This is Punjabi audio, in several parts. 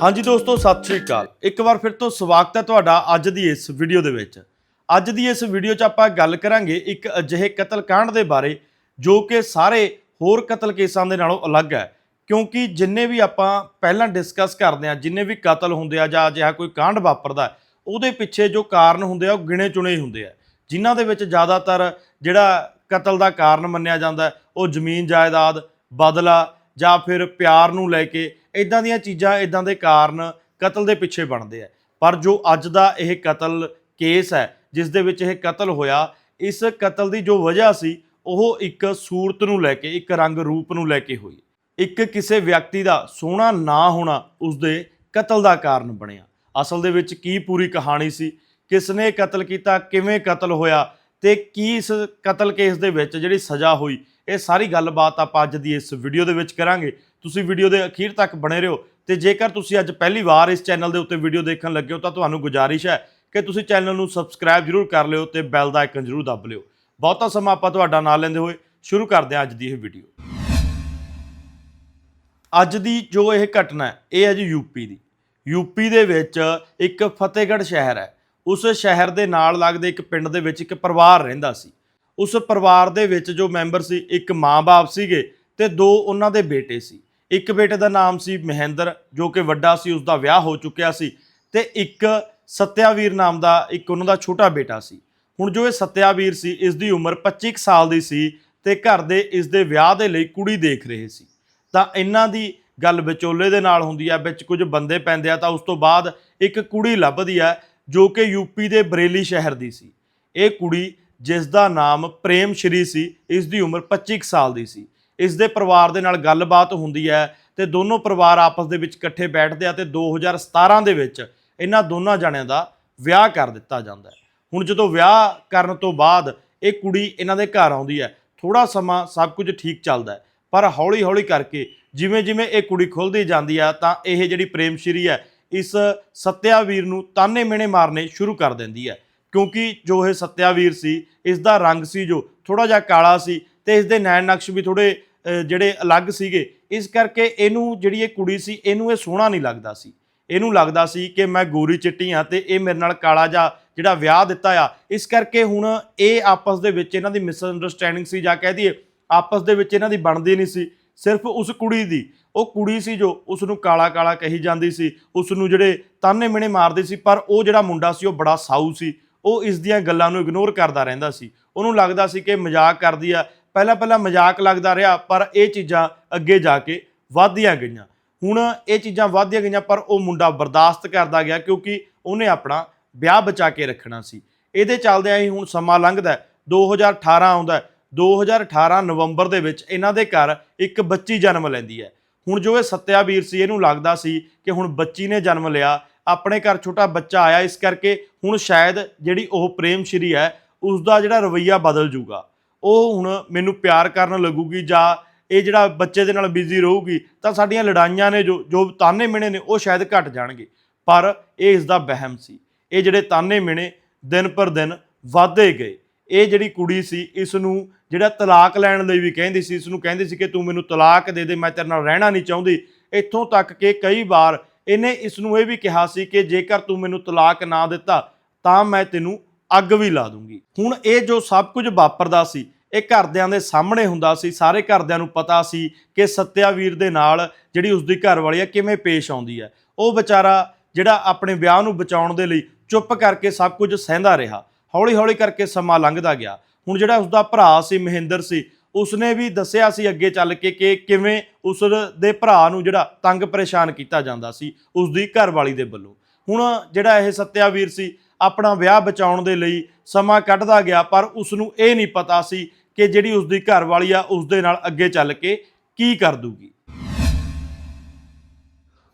ਹਾਂਜੀ ਦੋਸਤੋ, ਸਤਿ ਸ਼੍ਰੀ ਅਕਾਲ। ਇੱਕ ਵਾਰ ਫਿਰ ਤੋਂ ਸਵਾਗਤ ਹੈ ਤੁਹਾਡਾ ਅੱਜ ਦੀ ਇਸ ਵੀਡੀਓ ਦੇ ਵਿੱਚ। ਅੱਜ ਦੀ ਇਸ ਵੀਡੀਓ 'ਚ ਆਪਾਂ ਗੱਲ ਕਰਾਂਗੇ ਇੱਕ ਅਜਿਹੇ ਕਤਲकांड ਦੇ ਬਾਰੇ, ਜੋ ਕਿ ਸਾਰੇ ਹੋਰ ਕਤਲ ਕੇਸਾਂ ਦੇ ਨਾਲੋਂ ਅਲੱਗ ਹੈ। ਕਿਉਂਕਿ ਜਿੰਨੇ ਵੀ ਆਪਾਂ ਪਹਿਲਾਂ ਡਿਸਕਸ ਕਰਦੇ ਆ ਜਿੰਨੇ ਵੀ ਕਤਲ ਹੁੰਦੇ ਆ ਜਾਂ ਅਜਿਹਾ ਕੋਈ ਕਾਂਡ ਵਾਪਰਦਾ ਉਹਦੇ ਪਿੱਛੇ ਜੋ ਕਾਰਨ ਹੁੰਦੇ ਆ, ਉਹ ਗਿਣੇ ਚੁਣੇ ਹੀ ਹੁੰਦੇ ਆ। ਜਿਨ੍ਹਾਂ ਦੇ ਵਿੱਚ ਜ਼ਿਆਦਾਤਰ ਜਿਹੜਾ ਕਤਲ ਦਾ ਕਾਰਨ ਮੰਨਿਆ ਜਾਂਦਾ ਉਹ ਜ਼ਮੀਨ ਜਾਇਦਾਦ, ਬਦਲਾ ਜਾਂ ਫਿਰ ਪਿਆਰ ਨੂੰ ਲੈ ਕੇ ਇਦਾਂ ਦੀਆਂ ਚੀਜ਼ਾਂ ਇਦਾਂ ਦੇ ਕਾਰਨ ਕਤਲ ਦੇ ਪਿੱਛੇ ਬਣਦੇ ਆ। ਪਰ ਜੋ ਅੱਜ ਦਾ ਇਹ ਕਤਲ ਕੇਸ ਹੈ, ਜਿਸ ਦੇ ਵਿੱਚ ਇਹ ਕਤਲ ਹੋਇਆ, ਇਸ ਕਤਲ ਦੀ ਜੋ ਵਜ੍ਹਾ ਸੀ, ਉਹ ਇੱਕ ਸੂਰਤ ਨੂੰ ਲੈ ਕੇ, ਇੱਕ ਰੰਗ ਰੂਪ ਨੂੰ ਲੈ ਕੇ ਹੋਈ। ਇੱਕ ਕਿਸੇ ਵਿਅਕਤੀ ਦਾ ਸੋਹਣਾ ਨਾ ਹੋਣਾ ਉਸਦੇ ਕਤਲ ਦਾ ਕਾਰਨ ਬਣਿਆ। ਅਸਲ ਦੇ ਵਿੱਚ ਕੀ ਪੂਰੀ ਕਹਾਣੀ ਸੀ? ਕਿਸ ਨੇ ਕਤਲ ਕੀਤਾ, ਕਿਵੇਂ ਕਤਲ ਹੋਇਆ? ਤੇ ਕੀ ਇਸ ਕਤਲ ਕੇਸ ਦੇ ਵਿੱਚ ਜਿਹੜੀ ਸਜ਼ਾ ਹੋਈ, ਇਹ ਸਾਰੀ ਗੱਲਬਾਤ ਆਪਾਂ ਅੱਜ ਦੀ ਇਸ ਵੀਡੀਓ ਦੇ ਵਿੱਚ ਕਰਾਂਗੇ। ਤੁਸੀਂ ਵੀਡੀਓ ਦੇ ਅਖੀਰ ਤੱਕ ਬਣੇ ਰਹੋ ਤੇ ਜੇਕਰ ਤੁਸੀਂ ਅੱਜ ਪਹਿਲੀ ਵਾਰ ਇਸ ਚੈਨਲ ਦੇ ਉੱਤੇ ਵੀਡੀਓ ਦੇਖਣ ਲੱਗੇ ਹੋ ਤਾਂ ਤੁਹਾਨੂੰ ਗੁਜ਼ਾਰਿਸ਼ ਹੈ ਕਿ ਤੁਸੀਂ ਚੈਨਲ ਨੂੰ ਸਬਸਕ੍ਰਾਈਬ ਜ਼ਰੂਰ ਕਰ ਲਿਓ ਤੇ ਬੈਲ ਦਾ ਆਈਕਨ ਜ਼ਰੂਰ ਦੱਬ ਲਿਓ। ਬਹੁਤਾ ਸਮਾਂ ਆਪਾਂ ਤੁਹਾਡਾ ਨਾਲ ਲੈਂਦੇ ਹੋਏ ਸ਼ੁਰੂ ਕਰਦੇ ਹਾਂ ਅੱਜ ਦੀ ਇਹ ਵੀਡੀਓ। ਅੱਜ ਦੀ ਜੋ ਇਹ ਘਟਨਾ ਹੈ, ਇਹ ਹੈ ਜੀ ਯੂਪੀ ਦੀ। ਯੂਪੀ ਦੇ ਵਿੱਚ ਇੱਕ ਫਤਿਹਗੜ੍ਹ ਸ਼ਹਿਰ ਹੈ। ਉਸ ਸ਼ਹਿਰ ਦੇ ਨਾਲ ਲੱਗਦੇ ਇੱਕ ਪਿੰਡ ਦੇ ਵਿੱਚ ਇੱਕ ਪਰਿਵਾਰ ਰਹਿੰਦਾ ਸੀ। ਉਸ ਪਰਿਵਾਰ ਦੇ ਵਿੱਚ ਜੋ ਮੈਂਬਰ ਸੀ, ਇੱਕ ਮਾਂ-ਬਾਪ ਸੀਗੇ ਤੇ ਦੋ ਉਹਨਾਂ ਦੇ ਬੇਟੇ ਸੀ। ਇੱਕ ਬੇਟੇ ਦਾ ਨਾਮ ਸੀ ਮਹਿੰਦਰ, ਜੋ ਕਿ ਵੱਡਾ ਸੀ ਉਸ ਦਾ ਵਿਆਹ ਹੋ ਚੁੱਕਿਆ ਸੀ ਤੇ ਇੱਕ ਸਤਿਆਵੀਰ ਨਾਮ ਦਾ ਇੱਕ ਉਹਨਾਂ ਦਾ ਛੋਟਾ ਬੇਟਾ ਸੀ। ਹੁਣ ਜੋ ਇਹ ਸਤਿਆਵੀਰ ਸੀ ਇਸ ਦੀ ਉਮਰ 25 ਕੁ ਸਾਲ ਦੀ ਸੀ ਤੇ ਘਰ ਦੇ ਇਸ ਦੇ ਵਿਆਹ ਦੇ ਲਈ ਕੁੜੀ ਦੇਖ ਰਹੇ ਸੀ। ਤਾਂ ਇਹਨਾਂ ਦੀ ਗੱਲ ਵਿਚੋਲੇ ਦੇ ਨਾਲ ਹੁੰਦੀ ਆ, ਵਿੱਚ ਕੁਝ ਬੰਦੇ ਪੈਂਦੇ ਆ, ਤਾਂ ਉਸ ਤੋਂ ਬਾਅਦ ਇੱਕ ਕੁੜੀ ਲੱਭਦੀ ਆ ਜੋ ਕਿ ਯੂਪੀ ਦੇ ਬਰੇਲੀ ਸ਼ਹਿਰ ਦੀ ਸੀ। ਇਹ ਕੁੜੀ ਜਿਸ ਦਾ ਨਾਮ ਪ੍ਰੇਮ ਸ਼੍ਰੀ ਸੀ ਇਸ ਦੀ ਉਮਰ 25 ਕੁ ਸਾਲ ਦੀ ਸੀ। ਇਸ ਦੇ ਪਰਿਵਾਰ ਦੇ ਨਾਲ ਗੱਲਬਾਤ ਹੁੰਦੀ ਹੈ ਤੇ ਦੋਨੋਂ ਪਰਿਵਾਰ ਆਪਸ ਦੇ ਵਿੱਚ ਇਕੱਠੇ ਬੈਠਦੇ ਆ ਤੇ 2017 ਦੇ ਵਿੱਚ ਇਹਨਾਂ ਦੋਨਾਂ ਜਣਿਆਂ ਦਾ ਵਿਆਹ ਕਰ ਦਿੱਤਾ ਜਾਂਦਾ ਹੈ। ਹੁਣ ਜਦੋਂ ਵਿਆਹ ਕਰਨ ਤੋਂ ਬਾਅਦ ਇਹ ਕੁੜੀ ਇਹਨਾਂ ਦੇ ਘਰ ਆਉਂਦੀ ਹੈ ਥੋੜਾ ਸਮਾਂ ਸਭ ਕੁਝ ਠੀਕ ਚੱਲਦਾ ਹੈ। ਪਰ ਹੌਲੀ-ਹੌਲੀ ਕਰਕੇ ਜਿਵੇਂ-ਜਿਵੇਂ ਇਹ ਕੁੜੀ ਖੁੱਲਦੀ ਜਾਂਦੀ ਆ, ਤਾਂ ਇਹ ਜਿਹੜੀ ਪ੍ਰੇਮ ਸ਼੍ਰੀ ਹੈ ਇਸ ਸਤਿਆਵੀਰ ਨੂੰ ਤਾਨੇ ਮਿਹਣੇ ਮਾਰਨੇ ਸ਼ੁਰੂ ਕਰ ਦਿੰਦੀ ਹੈ। ਕਿਉਂਕਿ ਜੋ ਇਹ ਸਤਿਆਵੀਰ ਸੀ, ਇਸ ਦਾ ਰੰਗ ਸੀ ਜੋ ਥੋੜਾ ਜਿਹਾ ਕਾਲਾ ਸੀ ਤੇ ਇਸ ਦੇ ਨੈਣ ਨਕਸ਼ ਵੀ ਥੋੜੇ ਜਿਹੜੇ ਅਲੱਗ ਸੀਗੇ। ਇਸ ਕਰਕੇ ਇਹਨੂੰ ਜਿਹੜੀ ਇਹ ਕੁੜੀ ਸੀ, ਇਹਨੂੰ ਇਹ ਸੋਹਣਾ ਨਹੀਂ ਲੱਗਦਾ ਸੀ। ਇਹਨੂੰ ਲੱਗਦਾ ਸੀ ਕਿ ਮੈਂ ਗੋਰੀ ਚਿੱਟੀ ਹਾਂ ਤੇ ਇਹ ਮੇਰੇ ਨਾਲ ਕਾਲਾ ਜਾ ਜਿਹੜਾ ਵਿਆਹ ਦਿੱਤਾ ਆ। ਇਸ ਕਰਕੇ ਹੁਣ ਇਹ ਆਪਸ ਦੇ ਵਿੱਚ ਇਹਨਾਂ ਦੀ ਮਿਸਅੰਡਰਸਟੈਂਡਿੰਗ ਸੀ ਜਾਂ ਕਹਿ ਦਈਏ, ਆਪਸ ਦੇ ਵਿੱਚ ਇਹਨਾਂ ਦੀ ਬਣਦੀ ਨਹੀਂ ਸੀ। ਸਿਰਫ ਉਸ ਕੁੜੀ ਦੀ ਉਹ ਕੁੜੀ ਸੀ ਜੋ ਉਸ ਨੂੰ ਕਾਲਾ ਕਾਲਾ ਕਹੀ ਜਾਂਦੀ ਸੀ ਉਸ ਨੂੰ ਜਿਹੜੇ ਤਾਨੇ ਮਿਹਣੇ ਮਾਰਦੇ ਸੀ ਪਰ ਉਹ ਜਿਹੜਾ ਮੁੰਡਾ ਸੀ ਉਹ ਬੜਾ ਸਾਊ ਸੀ। ਉਹ ਇਸ ਦੀਆਂ ਗੱਲਾਂ ਨੂੰ ਇਗਨੋਰ ਕਰਦਾ ਰਹਿੰਦਾ ਸੀ। ਉਹਨੂੰ ਲੱਗਦਾ ਸੀ ਕਿ ਮਜ਼ਾਕ ਕਰਦੀ ਆ। ਪਹਿਲਾਂ ਪਹਿਲਾਂ ਮਜ਼ਾਕ ਲੱਗਦਾ ਰਿਹਾ ਪਰ ਇਹ ਚੀਜ਼ਾਂ ਅੱਗੇ ਜਾ ਕੇ ਵਧਦੀਆਂ ਗਈਆਂ। ਹੁਣ ਇਹ ਚੀਜ਼ਾਂ ਵਧਦੀਆਂ ਗਈਆਂ ਪਰ ਉਹ ਮੁੰਡਾ ਬਰਦਾਸ਼ਤ ਕਰਦਾ ਗਿਆ ਕਿਉਂਕਿ ਉਹਨੇ ਆਪਣਾ ਵਿਆਹ ਬਚਾ ਕੇ ਰੱਖਣਾ ਸੀ। ਇਹਦੇ ਚੱਲਦਿਆਂ ਹੀ ਹੁਣ ਸਮਾਂ ਲੰਘਦਾ ਹੈ, 2018 ਆਉਂਦਾ ਹੈ, 2018 ਨਵੰਬਰ ਦੇ ਵਿੱਚ ਇਹਨਾਂ ਦੇ ਘਰ ਇੱਕ ਬੱਚੀ ਜਨਮ ਲੈਂਦੀ ਹੈ। ਹੁਣ ਜੋ ਇਹ ਸਤਿਆਵੀਰ ਸੀ, ਇਹਨੂੰ ਲੱਗਦਾ ਸੀ ਕਿ ਹੁਣ ਬੱਚੀ ਨੇ ਜਨਮ ਲਿਆ, ਆਪਣੇ ਘਰ ਛੋਟਾ ਬੱਚਾ ਆਇਆ, ਇਸ ਕਰਕੇ ਹੁਣ ਸ਼ਾਇਦ ਜਿਹੜੀ ਉਹ ਪ੍ਰੇਮਸ਼੍ਰੀ ਹੈ ਉਸ ਦਾ ਜਿਹੜਾ ਰਵਈਆ ਬਦਲ ਜੂਗਾ ਉਹ ਹੁਣ ਮੈਨੂੰ ਪਿਆਰ ਕਰਨ ਲੱਗੂਗੀ ਜਾਂ ਇਹ ਜਿਹੜਾ ਬੱਚੇ ਦੇ ਨਾਲ ਬਿਜ਼ੀ ਰਹੂਗੀ, ਤਾਂ ਸਾਡੀਆਂ ਲੜਾਈਆਂ ਨੇ ਜੋ ਜੋ ਤਾਨੇ ਮਿਹਣੇ ਨੇ, ਉਹ ਸ਼ਾਇਦ ਘਟ ਜਾਣਗੇ। ਪਰ ਇਹ ਇਸ ਦਾ ਵਹਿਮ ਸੀ। ਇਹ ਜਿਹੜੇ ਤਾਨੇ ਮਿਹਣੇ ਦਿਨ ਪਰ ਦਿਨ ਵਧਦੇ ਗਏ। ਇਹ ਜਿਹੜੀ ਕੁੜੀ ਸੀ ਇਸ ਨੂੰ ਜਿਹੜਾ ਤਲਾਕ ਲੈਣ ਲਈ ਵੀ ਕਹਿੰਦੀ ਸੀ ਇਸ ਨੂੰ ਕਹਿੰਦੀ ਸੀ ਕਿ ਤੂੰ ਮੈਨੂੰ ਤਲਾਕ ਦੇ ਦੇ, ਮੈਂ ਤੇਰੇ ਨਾਲ ਰਹਿਣਾ ਨਹੀਂ ਚਾਹੁੰਦੀ। ਇੱਥੋਂ ਤੱਕ ਕਿ ਕਈ ਵਾਰ ਇਹਨੇ ਇਸ ਨੂੰ ਇਹ ਵੀ ਕਿਹਾ ਸੀ ਕਿ ਜੇਕਰ ਤੂੰ ਮੈਨੂੰ ਤਲਾਕ ਨਾ ਦਿੱਤਾ, ਤਾਂ ਮੈਂ ਤੈਨੂੰ ਅੱਗ ਵੀ ਲਾ ਦੂੰਗੀ। ਹੁਣ ਇਹ ਜੋ ਸਭ ਕੁਝ ਵਾਪਰਦਾ ਸੀ, ਇਹ ਘਰਦਿਆਂ ਦੇ ਸਾਹਮਣੇ ਹੁੰਦਾ ਸੀ, ਸਾਰੇ ਘਰਦਿਆਂ ਨੂੰ ਪਤਾ ਸੀ ਕਿ ਸਤਿਆਵੀਰ ਦੇ ਨਾਲ ਜਿਹੜੀ ਉਸ ਦੀ ਘਰਵਾਲੀ ਆ, ਕਿਵੇਂ ਪੇਸ਼ ਆਉਂਦੀ ਹੈ ਉਹ ਵਿਚਾਰਾ ਜਿਹੜਾ ਆਪਣੇ ਵਿਆਹ ਨੂੰ ਬਚਾਉਣ ਦੇ ਲਈ ਚੁੱਪ ਕਰਕੇ ਸਭ ਕੁਝ ਸਹਿੰਦਾ ਰਿਹਾ। ਹੌਲੀ-ਹੌਲੀ ਕਰਕੇ ਸਮਾਂ ਲੰਘਦਾ ਗਿਆ। ਹੁਣ ਜਿਹੜਾ ਉਸਦਾ ਭਰਾ ਸੀ, ਮਹਿੰਦਰ ਸੀ, ਉਸਨੇ ਵੀ ਦੱਸਿਆ ਸੀ ਅੱਗੇ ਚੱਲ ਕੇ ਕਿ ਕਿਵੇਂ ਉਸ ਦੇ ਭਰਾ ਨੂੰ ਜਿਹੜਾ ਤੰਗ ਪਰੇਸ਼ਾਨ ਕੀਤਾ ਜਾਂਦਾ ਸੀ ਉਸ ਦੀ ਘਰਵਾਲੀ ਦੇ ਵੱਲੋਂ। ਹੁਣ ਜਿਹੜਾ ਇਹ ਸਤਿਆਵੀਰ ਸੀ, ਆਪਣਾ ਵਿਆਹ ਬਚਾਉਣ ਦੇ ਲਈ ਸਮਾਂ ਕੱਢਦਾ ਗਿਆ, ਪਰ ਉਸ ਨੂੰ ਇਹ ਨਹੀਂ ਪਤਾ ਸੀ ਕਿ ਜਿਹੜੀ ਉਸ ਦੀ ਘਰਵਾਲੀ ਆ ਉਸ ਦੇ ਨਾਲ ਅੱਗੇ ਚੱਲ ਕੇ ਕੀ ਕਰ ਦੂਗੀ।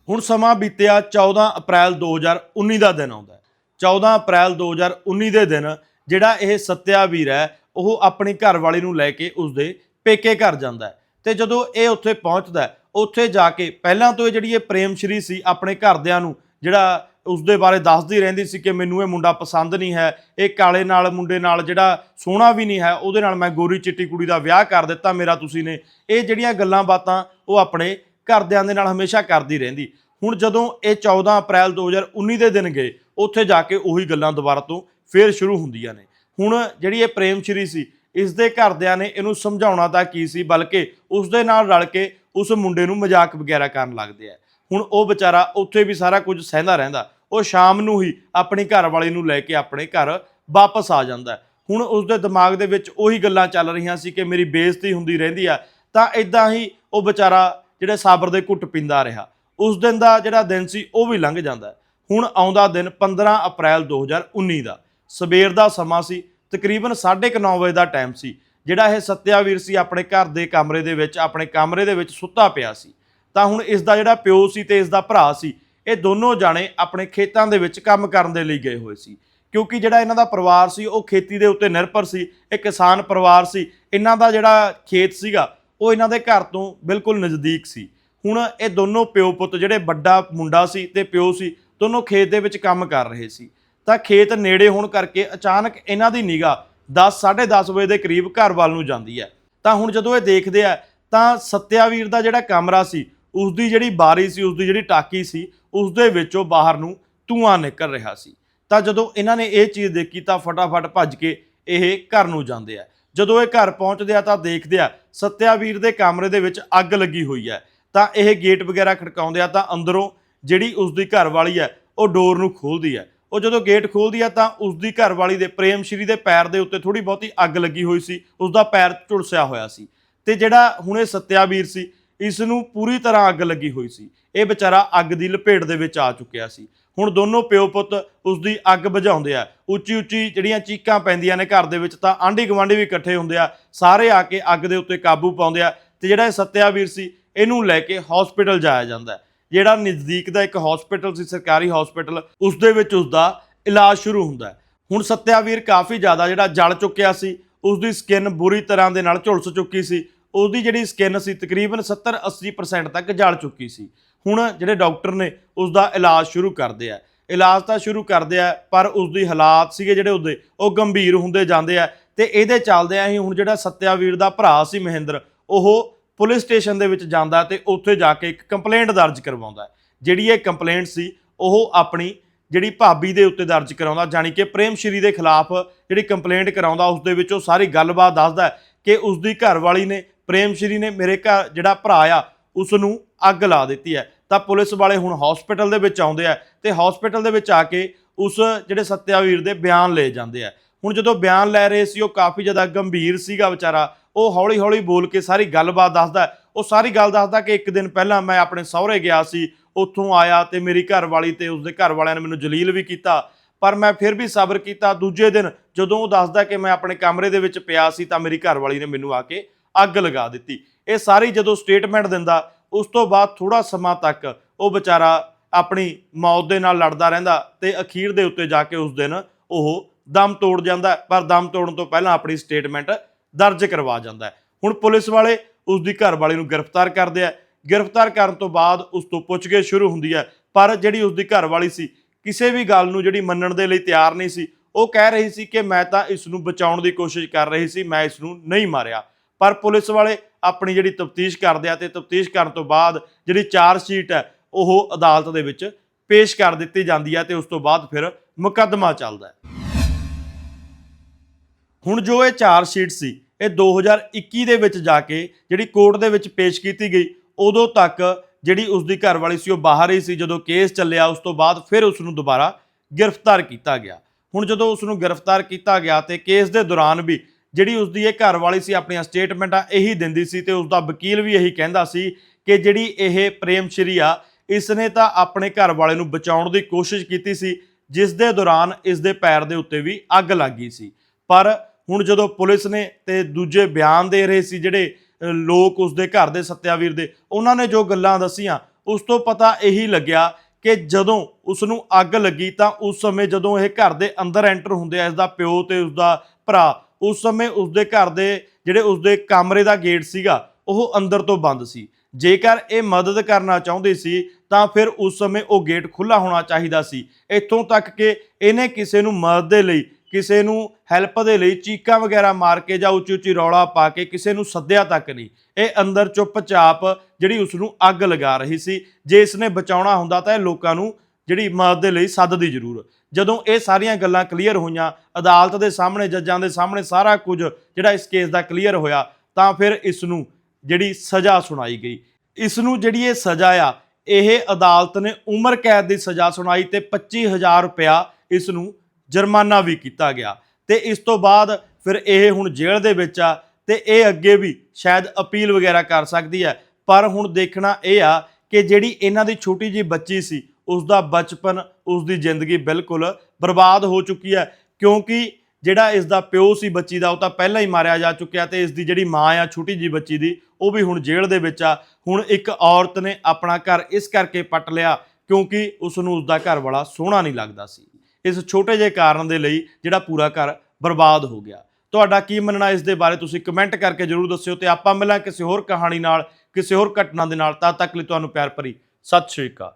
ਹੁਣ ਸਮਾਂ ਬੀਤਿਆ 14 ਅਪ੍ਰੈਲ 2019 ਦਾ ਦਿਨ ਆਉਂਦਾ 14 ਅਪ੍ਰੈਲ 2019 ਦੇ ਦਿਨ ਜਿਹੜਾ ਇਹ ਸਤਿਆਵੀਰ ਹੈ, ਉਹ ਆਪਣੀ ਘਰਵਾਲੀ ਨੂੰ ਲੈ ਕੇ ਉਸਦੇ ਪੇਕੇ ਘਰ ਜਾਂਦਾ ਹੈ। ਤੇ ਜਦੋਂ ਇਹ ਉੱਥੇ ਪਹੁੰਚਦਾ ਉੱਥੇ ਜਾ ਕੇ ਪਹਿਲਾਂ ਤੋਂ ਇਹ ਜਿਹੜੀ ਇਹ ਪ੍ਰੇਮਸ਼ਰੀ ਸੀ ਆਪਣੇ ਘਰਦਿਆਂ ਨੂੰ, ਜਿਹੜਾ ਉਸਦੇ ਬਾਰੇ ਦੱਸਦੀ ਰਹਿੰਦੀ ਸੀ ਕਿ ਮੈਨੂੰ ਇਹ ਮੁੰਡਾ ਪਸੰਦ ਨਹੀਂ ਹੈ, ਇਹ ਕਾਲੇ ਨਾਲ ਮੁੰਡੇ ਨਾਲ ਜਿਹੜਾ ਸੋਹਣਾ ਵੀ ਨਹੀਂ ਹੈ, ਉਹਦੇ ਨਾਲ ਮੈਂ ਗੋਰੀ ਚਿੱਟੀ ਕੁੜੀ ਦਾ ਵਿਆਹ ਕਰ ਦਿੱਤਾ ਮੇਰਾ ਤੁਸੀਂ ਨੇ, ਇਹ ਜਿਹੜੀਆਂ ਗੱਲਾਂ ਬਾਤਾਂ ਉਹ ਆਪਣੇ ਘਰਦਿਆਂ ਦੇ ਨਾਲ ਹਮੇਸ਼ਾ ਕਰਦੀ ਰਹਿੰਦੀ। ਹੁਣ ਜਦੋਂ ਇਹ 14 ਅਪ੍ਰੈਲ 2019 ਦੇ ਦਿਨ ਗਏ ਉੱਥੇ ਜਾ ਕੇ ਉਹੀ ਗੱਲਾਂ ਦੁਬਾਰਾ ਤੋਂ ਫੇਰ ਸ਼ੁਰੂ ਹੁੰਦੀਆਂ ਨੇ। ਹੁਣ ਜਿਹੜੀ ਇਹ ਪ੍ਰੇਮਸ਼੍ਰੀ ਸੀ, ਇਸ ਦੇ ਘਰਦਿਆਂ ਨੇ ਇਹਨੂੰ ਸਮਝਾਉਣਾ ਤਾਂ ਕੀ ਸੀ, ਬਲਕਿ ਉਸ ਦੇ ਨਾਲ ਰਲ ਕੇ ਉਸ ਮੁੰਡੇ ਨੂੰ ਮਜ਼ਾਕ ਵਗੈਰਾ ਕਰਨ ਲੱਗਦੇ ਆ। ਹੁਣ ਉਹ ਵਿਚਾਰਾ ਉੱਥੇ ਵੀ ਸਾਰਾ ਕੁਝ ਸਹਿੰਦਾ ਰਹਿੰਦਾ। ਉਹ ਸ਼ਾਮ ਨੂੰ ਹੀ ਆਪਣੀ ਘਰ ਵਾਲੀ ਨੂੰ ਲੈ ਕੇ ਆਪਣੇ ਘਰ ਵਾਪਸ ਆ ਜਾਂਦਾ। ਹੁਣ ਉਸ ਦੇ ਦਿਮਾਗ ਦੇ ਵਿੱਚ ਉਹੀ ਗੱਲਾਂ ਚੱਲ ਰਹੀਆਂ ਸੀ ਕਿ ਮੇਰੀ ਬੇਇੱਜ਼ਤੀ ਹੁੰਦੀ ਰਹਿੰਦੀ ਆ, ਤਾਂ ਇਦਾਂ ਹੀ ਉਹ ਵਿਚਾਰਾ ਜਿਹੜਾ ਸਾਬਰ ਦੇ ਘੁੱਟ ਪਿੰਦਾ ਰਿਹਾ। ਉਸ ਦਿਨ ਦਾ ਜਿਹੜਾ ਦਿਨ ਸੀ, ਉਹ ਵੀ ਲੰਘ ਜਾਂਦਾ। ਹੁਣ ਆਉਂਦਾ ਦਿਨ 15 ਅਪ੍ਰੈਲ 2019 ਦਾ। ਸਵੇਰ ਦਾ ਸਮਾਂ ਸੀ, ਤਕਰੀਬਨ 9:30 ਵਜੇ ਦਾ ਟਾਈਮ ਸੀ, ਜਿਹੜਾ ਇਹ ਸਤਿਆਵੀਰ ਸੀ ਆਪਣੇ ਘਰ ਦੇ ਕਮਰੇ ਦੇ ਵਿੱਚ, ਆਪਣੇ ਕਮਰੇ ਦੇ ਵਿੱਚ ਸੁੱਤਾ ਪਿਆ ਸੀ। ਤਾਂ ਹੁਣ ਇਸ ਦਾ ਜਿਹੜਾ ਪਿਓ ਸੀ ਤੇ ਇਸ ਦਾ ਭਰਾ ਸੀ, ਇਹ ਦੋਨੋਂ ਜਾਣੇ ਆਪਣੇ ਖੇਤਾਂ ਦੇ ਵਿੱਚ ਕੰਮ ਕਰਨ ਦੇ ਲਈ ਗਏ ਹੋਏ ਸੀ। ਕਿਉਂਕਿ ਜਿਹੜਾ ਇਹਨਾਂ ਦਾ ਪਰਿਵਾਰ ਸੀ, ਉਹ ਖੇਤੀ ਦੇ ਉੱਤੇ ਨਿਰਭਰ ਸੀ, ਇਹ ਕਿਸਾਨ ਪਰਿਵਾਰ ਸੀ, ਇਹਨਾਂ ਦਾ ਜਿਹੜਾ ਖੇਤ ਸੀਗਾ, ਉਹ ਇਹਨਾਂ ਦੇ ਘਰ ਤੋਂ ਬਿਲਕੁਲ ਨਜ਼ਦੀਕ ਸੀ। ਹੁਣ ਇਹ ਦੋਨੋਂ ਪਿਓ ਪੁੱਤ ਜਿਹੜੇ ਵੱਡਾ ਮੁੰਡਾ ਸੀ ਤੇ ਪਿਓ ਸੀ ਦੋਨੋਂ ਖੇਤ ਦੇ ਵਿੱਚ ਕੰਮ ਕਰ ਰਹੇ ਸੀ। ਤਾਂ ਖੇਤ ਨੇੜੇ ਹੋਣ ਕਰਕੇ ਅਚਾਨਕ ਇਹਨਾਂ ਦੀ ਨਿਗਾਹ 10 10:30 ਵਜੇ ਦੇ ਕਰੀਬ ਘਰ ਵੱਲ ਨੂੰ ਜਾਂਦੀ ਹੈ। ਤਾਂ ਹੁਣ ਜਦੋਂ ਇਹ ਦੇਖਦੇ ਆ, ਤਾਂ ਸਤਿਆਵੀਰ ਦਾ ਜਿਹੜਾ ਕਮਰਾ ਸੀ ਉਸ ਦੀ ਜਿਹੜੀ ਬਾਰੀ ਸੀ ਉਸ ਦੀ ਜਿਹੜੀ ਟਾਕੀ ਸੀ ਉਸ ਦੇ ਵਿੱਚੋਂ ਬਾਹਰ ਨੂੰ ਧੂਆਂ ਨਿਕਲ ਰਿਹਾ ਸੀ। ਤਾਂ ਜਦੋਂ ਇਹਨਾਂ ਨੇ ਇਹ ਚੀਜ਼ ਦੇਖੀ ਤਾਂ ਫਟਾਫਟ ਭੱਜ ਕੇ ਇਹ ਘਰ ਨੂੰ ਜਾਂਦੇ ਆ। ਜਦੋਂ ਇਹ ਘਰ ਪਹੁੰਚਦੇ ਆ ਤਾਂ ਦੇਖਦੇ ਆ, ਸਤਿਆਵੀਰ ਦੇ ਕਮਰੇ ਦੇ ਵਿੱਚ ਅੱਗ ਲੱਗੀ ਹੋਈ ਹੈ। ਤਾਂ ਇਹ ਗੇਟ ਵਗੈਰਾ ਖੜਕਾਉਂਦੇ ਆ ਤਾਂ ਅੰਦਰੋਂ ਜਿਹੜੀ ਉਸ ਦੀ ਘਰ ਵਾਲੀ ਹੈ, ਉਹ ਡੋਰ ਨੂੰ ਖੋਲਦੀ ਹੈ। ਉਹ ਜਦੋਂ ਗੇਟ ਖੋਲਦੀ ਆ ਤਾਂ ਉਸ ਦੀ ਘਰ ਵਾਲੀ ਦੇ ਪ੍ਰੇਮ ਸ਼੍ਰੀ ਦੇ ਪੈਰ ਦੇ ਉੱਤੇ ਥੋੜੀ ਬਹੁਤੀ ਅੱਗ ਲੱਗੀ ਹੋਈ ਸੀ ਉਸ ਦਾ ਪੈਰ ਝੁਲਸਿਆ ਹੋਇਆ ਸੀ। ਤੇ ਜਿਹੜਾ ਹੁਣ ਇਹ ਸਤਿਆਵੀਰ ਸੀ, ਇਸ ਨੂੰ ਪੂਰੀ ਤਰ੍ਹਾਂ ਅੱਗ ਲੱਗੀ ਹੋਈ ਸੀ। ਇਹ ਵਿਚਾਰਾ ਅੱਗ ਦੀ ਲਪੇਟ ਦੇ ਵਿੱਚ ਆ ਚੁੱਕਿਆ ਸੀ। ਹੁਣ ਦੋਨੋਂ ਪਿਓ ਪੁੱਤ ਉਸ ਦੀ ਅੱਗ ਬੁਝਾਉਂਦੇ ਆ। ਉੱਚੀ ਉੱਚੀ ਜਿਹੜੀਆਂ ਚੀਕਾਂ ਪੈਂਦੀਆਂ ਨੇ ਘਰ ਦੇ ਵਿੱਚ ਤਾਂ ਆਂਢੀ ਗੁਆਂਢੀ ਵੀ ਇਕੱਠੇ ਹੁੰਦੇ ਆ। ਸਾਰੇ ਆ ਕੇ ਅੱਗ ਦੇ ਉੱਤੇ ਕਾਬੂ ਪਾਉਂਦੇ ਆ। ਤੇ ਜਿਹੜਾ ਇਹ ਸਤਿਆਵੀਰ ਸੀ, ਇਹਨੂੰ ਲੈ ਕੇ ਹਸਪੀਟਲ ਜਾਇਆ ਜਾਂਦਾ ਹੈ। ਜਿਹੜਾ ਨਜ਼ਦੀਕ ਦਾ ਇੱਕ ਹਸਪੀਟਲ ਸੀ, ਸਰਕਾਰੀ ਹਸਪੀਟਲ ਉਸ ਦੇ ਵਿੱਚ ਉਸ ਦਾ ਇਲਾਜ ਸ਼ੁਰੂ ਹੁੰਦਾ ਹੁਣ ਸਤਿਆਵੀਰ ਕਾਫੀ ਜ਼ਿਆਦਾ ਜਿਹੜਾ ਜਲ ਚੁੱਕਿਆ ਸੀ ਉਸ ਦੀ ਸਕਿਨ ਬੁਰੀ ਤਰ੍ਹਾਂ ਦੇ ਨਾਲ ਝੁਲਸ ਚੁੱਕੀ ਸੀ। ਉਸ ਦੀ ਜਿਹੜੀ ਸਕਿਨ ਸੀ, ਤਕਰੀਬਨ 70-80% ਤੱਕ ਜਲ ਚੁੱਕੀ ਸੀ। ਹੁਣ ਜਿਹੜੇ ਡਾਕਟਰ ਨੇ ਉਸ ਦਾ ਇਲਾਜ ਸ਼ੁਰੂ ਕਰਦੇ ਆ ਇਲਾਜ ਤਾਂ ਸ਼ੁਰੂ ਕਰਦੇ ਆ ਪਰ ਉਸ ਦੀ ਹਾਲਾਤ ਸੀਗੇ ਜਿਹੜੇ ਉਹਦੇ, ਉਹ ਗੰਭੀਰ ਹੁੰਦੇ ਜਾਂਦੇ ਆ। ਤੇ ਇਹਦੇ ਚੱਲਦੇ ਹੀ ਹੁਣ ਜਿਹੜਾ ਸਤਿਆਵੀਰ ਦਾ ਭਰਾ ਸੀ ਮਹਿੰਦਰ, ਉਹ ਪੁਲਿਸ ਸਟੇਸ਼ਨ ਦੇ ਵਿੱਚ ਜਾਂਦਾ ਤੇ ਉੱਥੇ ਜਾ ਕੇ ਇੱਕ ਕੰਪਲੇਂਟ ਦਰਜ ਕਰਵਾਉਂਦਾ ਜਿਹੜੀ ਇਹ ਕੰਪਲੇਂਟ ਸੀ, ਉਹ ਆਪਣੀ ਜਿਹੜੀ ਭਾਬੀ ਦੇ ਉੱਤੇ ਦਰਜ ਕਰਾਉਂਦਾ, ਜਾਣੀ ਕਿ ਪ੍ਰੇਮ ਸ਼੍ਰੀ ਦੇ ਖਿਲਾਫ ਜਿਹੜੀ ਕੰਪਲੇਂਟ ਕਰਾਉਂਦਾ, ਉਸ ਦੇ ਵਿੱਚ ਉਹ ਸਾਰੀ ਗੱਲਬਾਤ ਦੱਸਦਾ ਕਿ ਉਸ ਦੀ ਘਰ ਨੇ, ਪ੍ਰੇਮ ਸ਼੍ਰੀ ਨੇ ਮੇਰੇ ਘਰ ਜਿਹੜਾ ਭਰਾ ਆ ਉਸ ਨੂੰ ਅੱਗ ਲਾ ਦਿੱਤੀ ਹੈ। ਤਾਂ ਪੁਲਿਸ ਵਾਲੇ ਹੁਣ ਹਸਪੀਟਲ ਦੇ ਵਿੱਚ ਆਉਂਦੇ ਆ ਤੇ ਹਸਪੀਟਲ ਦੇ ਵਿੱਚ ਆ ਕੇ ਉਸ ਜਿਹੜੇ ਸਤਿਆਵੀਰ ਦੇ ਬਿਆਨ ਲਏ ਜਾਂਦੇ ਆ। ਹੁਣ ਜਦੋਂ ਬਿਆਨ ਲੈ ਰਹੇ ਸੀ, ਉਹ ਕਾਫੀ ਜ਼ਿਆਦਾ ਗੰਭੀਰ ਸੀਗਾ ਵਿਚਾਰਾ। ਉਹ ਹੌਲੀ ਹੌਲੀ ਬੋਲ ਕੇ ਸਾਰੀ ਗੱਲਬਾਤ ਦੱਸਦਾ ਉਹ ਸਾਰੀ ਗੱਲ ਦੱਸਦਾ ਕਿ ਇੱਕ ਦਿਨ ਪਹਿਲਾਂ ਮੈਂ ਆਪਣੇ ਸਹੁਰੇ ਗਿਆ ਸੀ, ਉੱਥੋਂ ਆਇਆ ਤੇ ਮੇਰੀ ਘਰਵਾਲੀ ਤੇ ਉਸਦੇ ਘਰ ਵਾਲਿਆਂ ਨੇ ਮੈਨੂੰ ਜਲੀਲ ਵੀ ਕੀਤਾ। ਪਰ ਮੈਂ ਫਿਰ ਵੀ ਸਬਰ ਕੀਤਾ। ਦੂਜੇ ਦਿਨ ਜਦੋਂ ਉਹ ਦੱਸਦਾ ਕਿ ਮੈਂ ਆਪਣੇ ਕਮਰੇ ਦੇ ਵਿੱਚ ਪਿਆ ਸੀ, ਤਾਂ ਮੇਰੀ ਘਰਵਾਲੀ ਨੇ ਮੈਨੂੰ ਆ ਕੇ ਅੱਗ ਲਗਾ ਦਿੱਤੀ। ਇਹ ਸਾਰੀ ਜਦੋਂ ਸਟੇਟਮੈਂਟ ਦਿੰਦਾ, ਉਸ ਤੋਂ ਬਾਅਦ ਥੋੜਾ ਸਮਾਂ ਤੱਕ ਉਹ ਵਿਚਾਰਾ ਆਪਣੀ ਮੌਤ ਦੇ ਨਾਲ ਲੜਦਾ ਰਹਿੰਦਾ ਤੇ ਅਖੀਰ ਦੇ ਉੱਤੇ ਜਾ ਕੇ ਉਸ ਦਿਨ ਉਹ ਦਮ ਤੋੜ ਜਾਂਦਾ ਪਰ ਦਮ ਤੋੜਨ ਤੋਂ ਪਹਿਲਾਂ ਆਪਣੀ ਸਟੇਟਮੈਂਟ ਦਰਜ ਕਰਵਾ ਜਾਂਦਾ ਹੁਣ ਪੁਲਿਸ ਵਾਲੇ ਉਸ ਦੀ ਘਰ ਵਾਲੀ ਨੂੰ ਗ੍ਰਿਫਤਾਰ ਕਰਦੇ ਆ। ਗ੍ਰਿਫਤਾਰ ਕਰਨ ਤੋਂ ਬਾਅਦ ਉਸ ਤੋਂ ਪੁੱਛਗਿੱਛ ਸ਼ੁਰੂ ਹੁੰਦੀ ਹੈ, ਪਰ ਜਿਹੜੀ ਉਸ ਦੀ ਘਰ ਵਾਲੀ ਸੀ, ਕਿਸੇ ਵੀ ਗੱਲ ਨੂੰ ਜਿਹੜੀ ਮੰਨਣ ਦੇ ਲਈ ਤਿਆਰ ਨਹੀਂ ਸੀ, ਉਹ ਕਹਿ ਰਹੀ ਸੀ ਕਿ ਮੈਂ ਤਾਂ ਇਸ ਨੂੰ ਬਚਾਉਣ ਦੀ ਕੋਸ਼ਿਸ਼ ਕਰ ਰਹੀ ਸੀ, ਮੈਂ ਇਸ ਨੂੰ ਨਹੀਂ ਮਾਰਿਆ। ਪਰ ਪੁਲਿਸ ਵਾਲੇ ਆਪਣੀ ਜਿਹੜੀ ਤਫਤੀਸ਼ ਕਰਦੇ ਆ ਤੇ ਤਫਤੀਸ਼ ਕਰਨ ਤੋਂ ਬਾਅਦ ਜਿਹੜੀ ਚਾਰਜ ਸ਼ੀਟ ਹੈ, ਉਹ ਅਦਾਲਤ ਦੇ ਵਿੱਚ ਪੇਸ਼ ਕਰ ਦਿੱਤੀ ਜਾਂਦੀ ਹੈ ਤੇ ਉਸ ਤੋਂ ਬਾਅਦ ਫਿਰ ਮੁਕੱਦਮਾ ਚੱਲਦਾ ਹੈ। ਹੁਣ ਜੋ ਇਹ ਚਾਰਜ ਸ਼ੀਟ ਸੀ, ਇਹ 2021 ਦੇ ਵਿੱਚ ਜਾ ਕੇ ਜਿਹੜੀ ਕੋਰਟ ਦੇ ਵਿੱਚ ਪੇਸ਼ ਕੀਤੀ ਗਈ, ਉਦੋਂ ਤੱਕ ਜਿਹੜੀ ਉਸ ਦੀ ਘਰ ਵਾਲੀ ਸੀ ਉਹ ਬਾਹਰ ਹੀ ਸੀ, ਜਦੋਂ ਕੇਸ ਚੱਲਿਆ ਉਸ ਤੋਂ ਬਾਅਦ ਫਿਰ ਉਸ ਨੂੰ ਦੁਬਾਰਾ ਗ੍ਰਿਫਤਾਰ ਕੀਤਾ ਗਿਆ। ਹੁਣ ਜਦੋਂ ਉਸ ਨੂੰ ਗ੍ਰਿਫਤਾਰ ਕੀਤਾ ਗਿਆ ਤੇ ਕੇਸ ਦੇ ਦੌਰਾਨ ਵੀ ਜਿਹੜੀ ਉਸ ਦੀ ਇਹ ਘਰ ਵਾਲੀ ਸੀ, ਆਪਣੀਆਂ ਸਟੇਟਮੈਂਟਾਂ ਇਹੀ ਦਿੰਦੀ ਸੀ ਤੇ ਉਸ ਦਾ ਵਕੀਲ ਵੀ ਇਹੀ ਕਹਿੰਦਾ ਸੀ ਕਿ ਜਿਹੜੀ ਇਹ ਪ੍ਰੇਮਸ਼੍ਰੀ ਆ ਇਸ ਨੇ ਤਾਂ ਆਪਣੇ ਘਰ ਵਾਲੇ ਨੂੰ ਬਚਾਉਣ ਦੀ ਕੋਸ਼ਿਸ਼ ਕੀਤੀ ਸੀ, ਜਿਸ ਦੇ ਦੌਰਾਨ ਇਸ ਦੇ ਪੈਰ ਦੇ ਉੱਤੇ ਵੀ ਅੱਗ ਲੱਗ ਗਈ ਸੀ। ਪਰ ਹੁਣ ਜਦੋਂ ਪੁਲਿਸ ਨੇ ਤੇ ਦੂਜੇ ਬਿਆਨ ਦੇ ਰਹੇ ਸੀ ਜਿਹੜੇ ਲੋਕ ਉਸਦੇ ਘਰ ਦੇ ਸਤਿਆਵੀਰ ਦੇ, ਉਹਨਾਂ ਨੇ ਜੋ ਗੱਲਾਂ ਦੱਸੀਆਂ, ਉਸ ਤੋਂ ਪਤਾ ਇਹੀ ਲੱਗਿਆ ਕਿ ਜਦੋਂ ਉਸ ਨੂੰ ਅੱਗ ਲੱਗੀ ਤਾਂ ਉਸ ਸਮੇਂ ਜਦੋਂ ਇਹ ਘਰ ਦੇ ਅੰਦਰ ਐਂਟਰ ਹੁੰਦੇ ਆ ਇਸ ਦਾ ਪਿਓ ਤੇ ਉਸ ਦਾ ਭਰਾ, ਉਸ ਸਮੇਂ ਉਸ ਦੇ ਘਰ ਦੇ ਜਿਹੜੇ ਉਸ ਦੇ ਕਮਰੇ ਦਾ ਗੇਟ ਸੀਗਾ, ਉਹ ਅੰਦਰ ਤੋਂ ਬੰਦ ਸੀ। ਜੇਕਰ ਇਹ ਮਦਦ ਕਰਨਾ ਚਾਹੁੰਦੇ ਸੀ, ਤਾਂ ਫਿਰ ਉਸ ਸਮੇਂ ਉਹ ਗੇਟ ਖੁੱਲਾ ਹੋਣਾ ਚਾਹੀਦਾ ਸੀ। ਇੱਥੋਂ ਤੱਕ ਕਿ ਇਹਨੇ ਕਿਸੇ ਨੂੰ ਮਦਦ ਦੇ ਲਈ ਕਿਸੇ ਨੂੰ ਹੈਲਪ ਦੇ ਲਈ ਚੀਕਾਂ ਵਗੈਰਾ ਮਾਰ ਕੇ ਜਾਂ ਉੱਚੀ ਉੱਚੀ ਰੌਲਾ ਪਾ ਕੇ ਕਿਸੇ ਨੂੰ ਸੱਦਿਆ ਤੱਕ ਨਹੀਂ। ਇਹ ਅੰਦਰ ਚੁੱਪਚਾਪ ਜਿਹੜੀ ਉਸ ਨੂੰ ਅੱਗ ਲਗਾ ਰਹੀ ਸੀ, ਜੇ ਇਸ ਨੇ ਬਚਾਉਣਾ ਹੁੰਦਾ ਤਾਂ ਇਹ ਲੋਕਾਂ ਨੂੰ ਜਿਹੜੀ ਮਦਦ ਦੇ ਲਈ ਸੱਦਦੀ ਜ਼ਰੂਰ। ਜਦੋਂ ਇਹ ਸਾਰੀਆਂ ਗੱਲਾਂ ਕਲੀਅਰ ਹੋਈਆਂ, ਅਦਾਲਤ ਦੇ ਸਾਹਮਣੇ, ਜੱਜਾਂ ਦੇ ਸਾਹਮਣੇ ਸਾਰਾ ਕੁਝ ਜਿਹੜਾ ਇਸ ਕੇਸ ਦਾ ਕਲੀਅਰ ਹੋਇਆ, ਤਾਂ ਫਿਰ ਇਸ ਨੂੰ ਜਿਹੜੀ ਸਜ਼ਾ ਸੁਣਾਈ ਗਈ। ਇਸ ਨੂੰ ਜਿਹੜੀ ਇਹ ਸਜ਼ਾ ਆ, ਇਹ ਅਦਾਲਤ ਨੇ ਉਮਰ ਕੈਦ ਦੀ ਸਜ਼ਾ ਸੁਣਾਈ ਤੇ 25000 ਰੁਪਇਆ ਇਸ ਨੂੰ ਜੁਰਮਾਨਾ ਵੀ ਕੀਤਾ ਗਿਆ। ਤੇ ਇਸ ਤੋਂ ਬਾਅਦ ਫਿਰ ਇਹ ਹੁਣ ਜੇਲ੍ਹ ਦੇ ਵਿੱਚ ਆ ਤੇ ਇਹ ਅੱਗੇ ਵੀ ਸ਼ਾਇਦ ਅਪੀਲ ਵਗੈਰਾ ਕਰ ਸਕਦੀ ਹੈ। ਪਰ ਹੁਣ ਦੇਖਣਾ ਇਹ ਆ ਕਿ ਜਿਹੜੀ ਇਹਨਾਂ ਦੀ ਛੋਟੀ ਜੀ ਬੱਚੀ ਸੀ ਉਸ ਦਾ ਬਚਪਨ ਉਸ ਦੀ ਜ਼ਿੰਦਗੀ ਬਿਲਕੁਲ ਬਰਬਾਦ ਹੋ ਚੁੱਕੀ ਹੈ। ਕਿਉਂਕਿ ਜਿਹੜਾ ਇਸ ਦਾ ਪਿਓ ਸੀ ਬੱਚੀ ਦਾ, ਉਹ ਤਾਂ ਪਹਿਲਾਂ ਹੀ ਮਾਰਿਆ ਜਾ ਚੁੱਕਿਆ ਤੇ ਇਸ ਦੀ ਜਿਹੜੀ ਮਾਂ ਆ, ਛੋਟੀ ਜੀ ਬੱਚੀ ਦੀ, ਉਹ ਵੀ ਹੁਣ ਜੇਲ੍ਹ ਦੇ ਵਿੱਚ ਆ। ਹੁਣ ਇੱਕ ਔਰਤ ਨੇ ਆਪਣਾ ਘਰ ਇਸ ਕਰਕੇ ਪੱਟ ਲਿਆ ਕਿਉਂਕਿ ਉਸ ਨੂੰ ਉਸ ਦਾ ਘਰ ਵਾਲਾ ਸੋਹਣਾ ਨਹੀਂ ਲੱਗਦਾ ਸੀ। ਇਸ ਛੋਟੇ ਜਿਹੇ ਕਾਰਨ ਦੇ ਲਈ ਜਿਹੜਾ ਪੂਰਾ ਘਰ ਬਰਬਾਦ ਹੋ ਗਿਆ। ਤੁਹਾਡਾ ਕੀ ਮੰਨਣਾ ਇਸ ਦੇ ਬਾਰੇ ਤੁਸੀਂ ਕਮੈਂਟ ਕਰਕੇ ਜਰੂਰ ਦੱਸਿਓ ਤੇ ਆਪਾਂ ਮਿਲਾਂ ਕਿਸੇ ਹੋਰ ਕਹਾਣੀ ਨਾਲ, ਕਿਸੇ ਹੋਰ ਘਟਨਾ ਦੇ ਨਾਲ। ਤਦ ਤੱਕ ਲਈ ਤੁਹਾਨੂੰ ਪਿਆਰ ਭਰੀ ਸਤਿ ਸ਼੍ਰੀ ਅਕਾਲ।